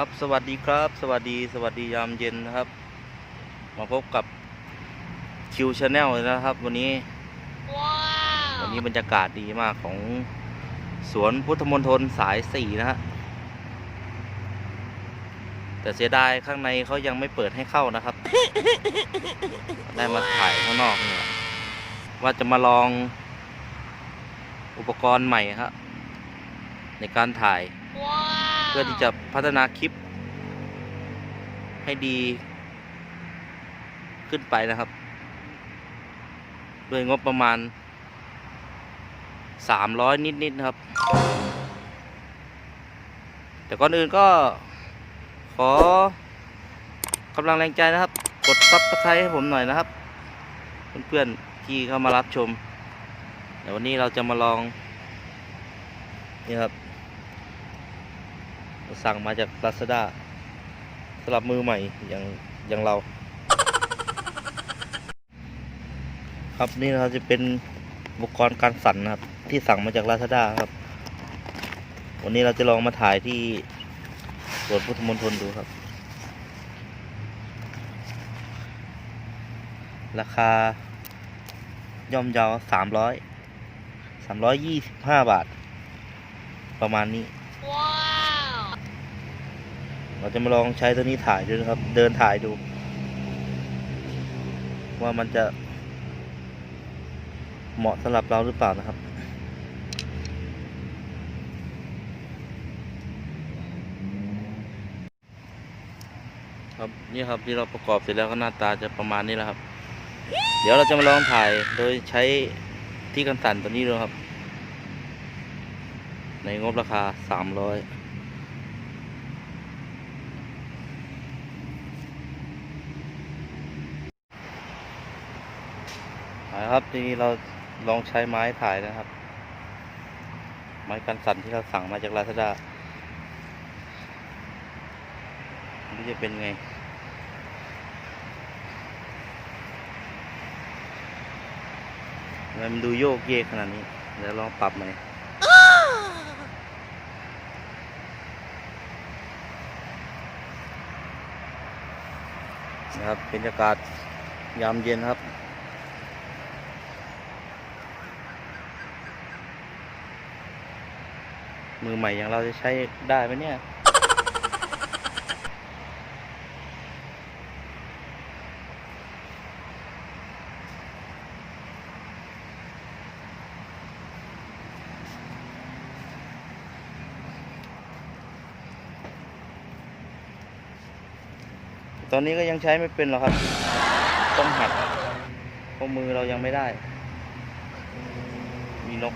ครับ สวัสดีครับ สวัสดี สวัสดียามเย็นนะครับ มาพบกับคิวชาแนลนะครับ วันนี้วันนี้บรรยากาศดีมากของสวนพุทธมณฑลสายสี่นะฮะ แต่เสียดายข้างในเขายังไม่เปิดให้เข้านะครับ ได้มาถ่ายข้างนอกเนี่ยว่าจะมาลองอุปกรณ์ใหม่ครับในการถ่าย เพื่อที่จะพัฒนาคลิป ให้ดีขึ้นไปนะครับ ด้วยงบประมาณ 300 นิดๆนะครับ แต่ก่อนอื่นก็ขอกำลังแรงใจนะครับ กดซับสไครต์ให้ผมหน่อยนะครับ เพื่อนๆที่เข้ามารับชมเดี๋ยววันนี้เราจะมาลอง นี่ครับ สั่งมาจาก Lazada สำหรับมือใหม่อย่างอย่างเรา ครับนี่นะครับจะเป็นอุปกรณ์การสั่นนะครับ ที่สั่งมาจาก Lazada ครับ วันนี้เราจะลองมาถ่ายที่สวนพุทธมณฑลดูครับ ราคา ย่อมเยาสามร้อยสามร้อยยี่สิบห้าบาท ประมาณนี้ เราจะมาลองใช้ตัวนี้ถ่ายดูนะครับ เดินถ่ายดู ว่ามันจะ เหมาะสำหรับเราหรือเปล่านะครับครับนี่ครับที่เราประกอบเสร็จแล้วก็หน้าตาจะประมาณนี้แหละครับ เดี๋ยวเราจะมาลองถ่ายโดยใช้ที่กันสั่นตัวนี้ดูครับ ในงบราคาสามร้อย นะครับทีนี้เราลองใช้ไม้ถ่ายนะครับ ไม้กันสั่นที่เราสั่งมาจากลาซาด้านี่จะเป็นไงทำไมมันดูโยกเยกขนาดนี้เดี๋ยวลองปรับใหม่นะครับบรรยากาศยามเย็นครับ มือใหม่อย่างเราจะใช้ได้ไหมเนี่ย ตอนนี้ก็ยังใช้ไม่เป็นหรอกครับ ต้องหัดเพราะมือเรายังไม่ได้ มีนก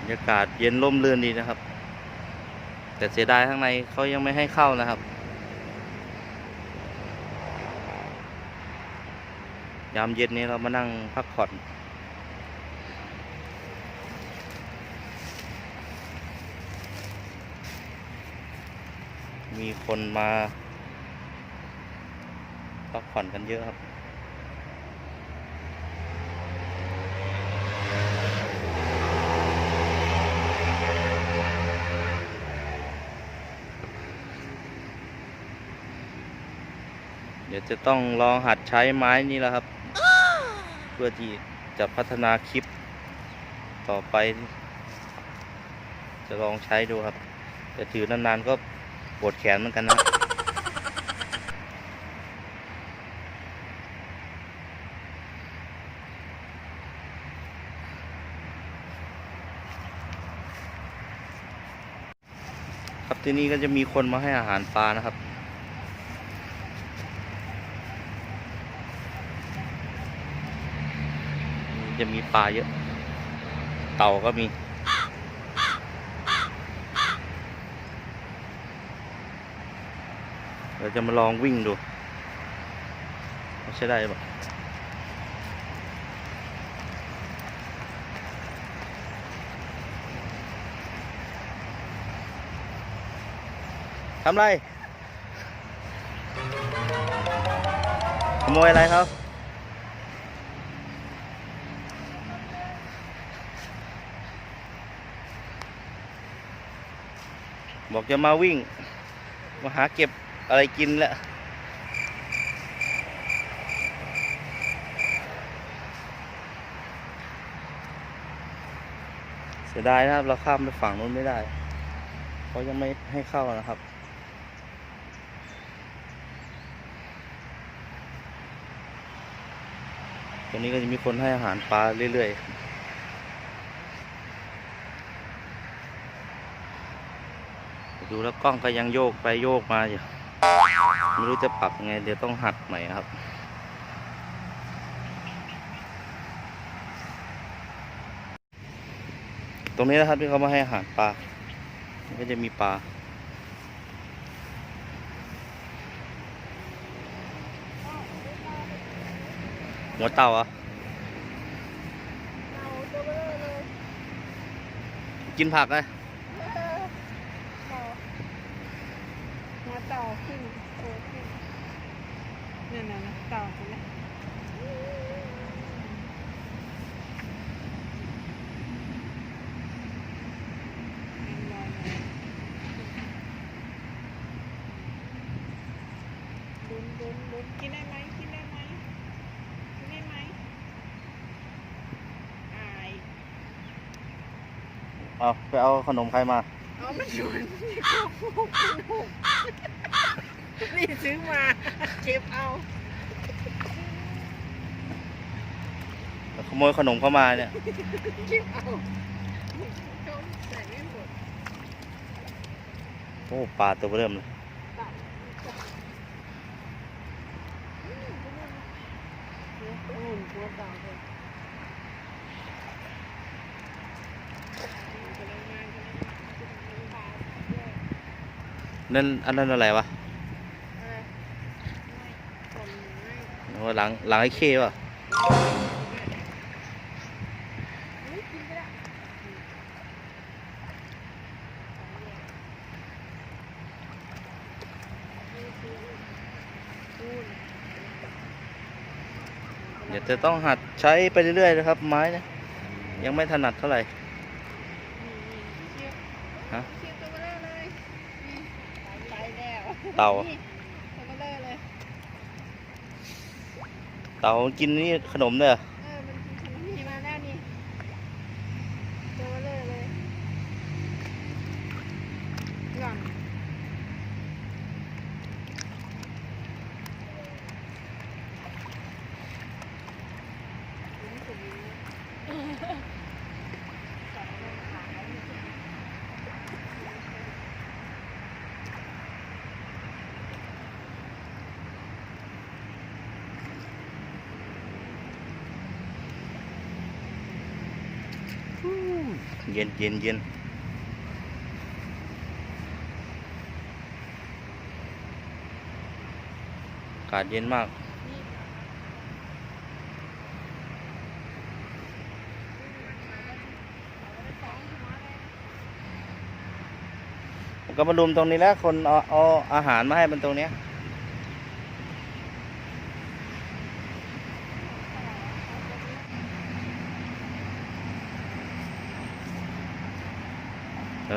รรยากาศเย็นร่มรื่นดีนะครับ แต่เสียดายข้างในเขายังไม่ให้เข้านะครับ ยามเย็นนี้เรามานั่งพักผ่อนมีคนมาพักผ่อนกันเยอะครับ ดี๋ยวจะต้องลองหัดใช้ไม้นี่แหละครับ เพื่อที่จะพัฒนาคลิป ต่อไป จะลองใช้ดูครับแต่ถือนานๆก็ปวดแขนเหมือนกันนะครับที่นี่ก็จะมีคนมาให้อาหารปลานะครับ จะมีปลาเยอะ เต่าก็มี เราจะมาลองวิ่งดูใช่ได้ปะทำไรขโมยอะไรครับ บอกจะมาวิ่ง มาหาเก็บอะไรกินแหละเสียดายนะครับ เราข้ามไปฝั่งนู้นไม่ได้เขายังไม่ให้เข้านะครับตรงนี้ก็จะมีคนให้อาหารปลาเรื่อยๆ ดูแล้วกล้องก็ยังโยกไปโยกมาอยู่ไม่รู้จะปรับไง เดี๋ยวต้องหัดใหม่ครับ ตรงนี้นะครับที่เขามาให้อาหารปลาก็จะมีปลาหัวเต่าอะกินผักเลย เต่าหัวเต่าขึ้นโตขึ้นนั่นน่ะนะ เต่าใช่ไหมลุ้นลุ้นลุ้นกินได้ไหมกินได้ไหมกินได้ไหมอายเอาไปเอาขนมใครมา เอาไม่ชวนนี่ซื้อมาเก็บเอา ขโมยขนมเข้ามาเนี่ยเก็บเอาเขาใส่ไม่หมดโอ้ปลาตัวเริ่มเลยตัดอุ่นตัวเต่าเลยกำลังมากำลังมากำลังมานั่นอันนั้นอะไรวะอะไรต้นไม้โอ้หลังหลังไอ้เข้ป่ะ อุ๊ยกินไปละอุ่น เดี๋ยวจะต้องหัดใช้ไปเรื่อยๆนะครับ ไม้เนี่ยยังไม่ถนัดเท่าไหร่นี่นี่เชือกฮะเชือกตัวเบลอเลยนี่ไปแล้วเต่านี่ตัวเบลอเลยเต่ากินนี่ขนมเนี่ย เออมันกินขนมนี่มาแล้วนี่ตัวเบลอเลยหล่อนยิ้มสุดยิ้มนะสองคนขาย เย็นเย็นเย็นอากาศเย็นมากก็มารุมตรงนี้แล้ว คนเอาเอาอาหารมาให้มันตรงเนี้ย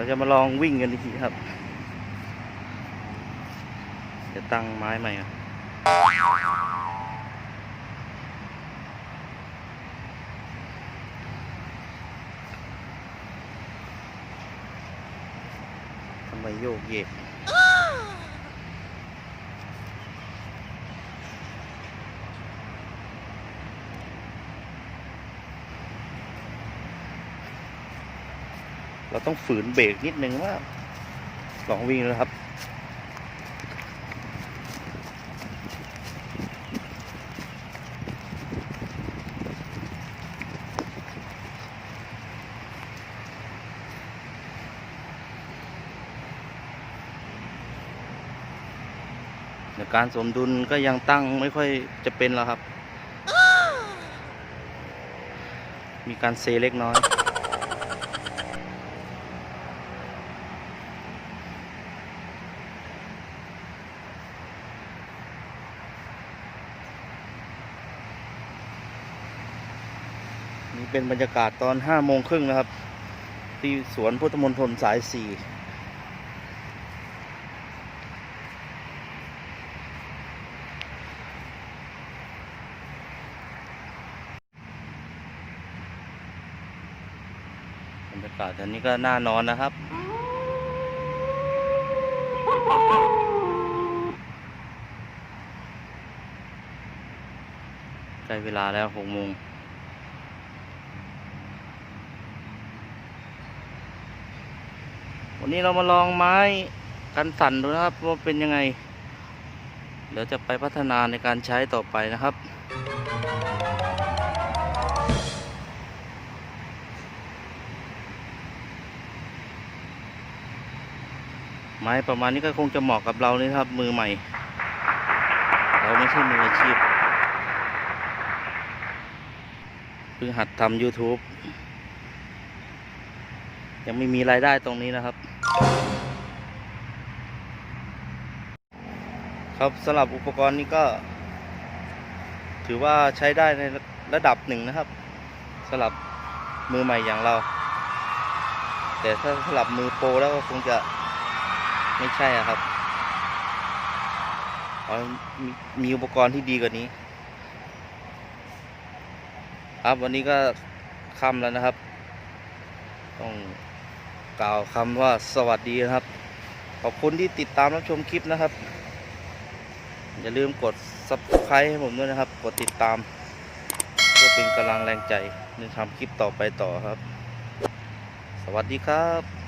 ยวจะมาลองวิ่งกันอีกทีครับจะตั้งไม้ใหม่ทำไมโยกเยก เราต้องฝืนเบรกนิดนึงว่าลองวิ่งแล้วครับ การสมดุลก็ยังตั้งไม่ค่อยจะเป็นแล้วครับ มีการเซเล็กน้อย นี่เป็นบรรยากาศตอนห้าโมงครึ่งนะครับ ที่สวนพุทธมณฑลสายสี่บรรยากาศตอนนี้ก็น่านอนนะครับ ใกล้เวลาแล้วหกโมง วันนี้เรามาลองไม้กันสั่นดูนะครับว่าเป็นยังไง เดี๋ยวจะไปพัฒนาในการใช้ต่อไปนะครับไม้ประมาณนี้ก็คงจะเหมาะกับเราเลยครับ มือใหม่ เราไม่ใช่มืออาชีพเพิ่งหัดทำ YouTube ยังไม่มีรายได้ตรงนี้นะครับ ครับสำหรับอุปกรณ์นี้ก็ ถือว่าใช้ได้ในระดับหนึ่งนะครับสำหรับมือใหม่อย่างเรา แต่ถ้าสำหรับมือโปรแล้วก็คงจะไม่ใช่อะครับมีมีอุปกรณ์ที่ดีกว่านี้ ครับวันนี้ก็ค่ำแล้วนะครับ ต้องกล่าวคำว่าสวัสดีนะครับ ขอบคุณที่ติดตามรับชมคลิปนะครับ อย่าลืมกด subscribe ให้ผมด้วยนะครับ กดติดตามเพื่อเป็นกำลังแรงใจในทำคลิปต่อไปต่อครับ สวัสดีครับ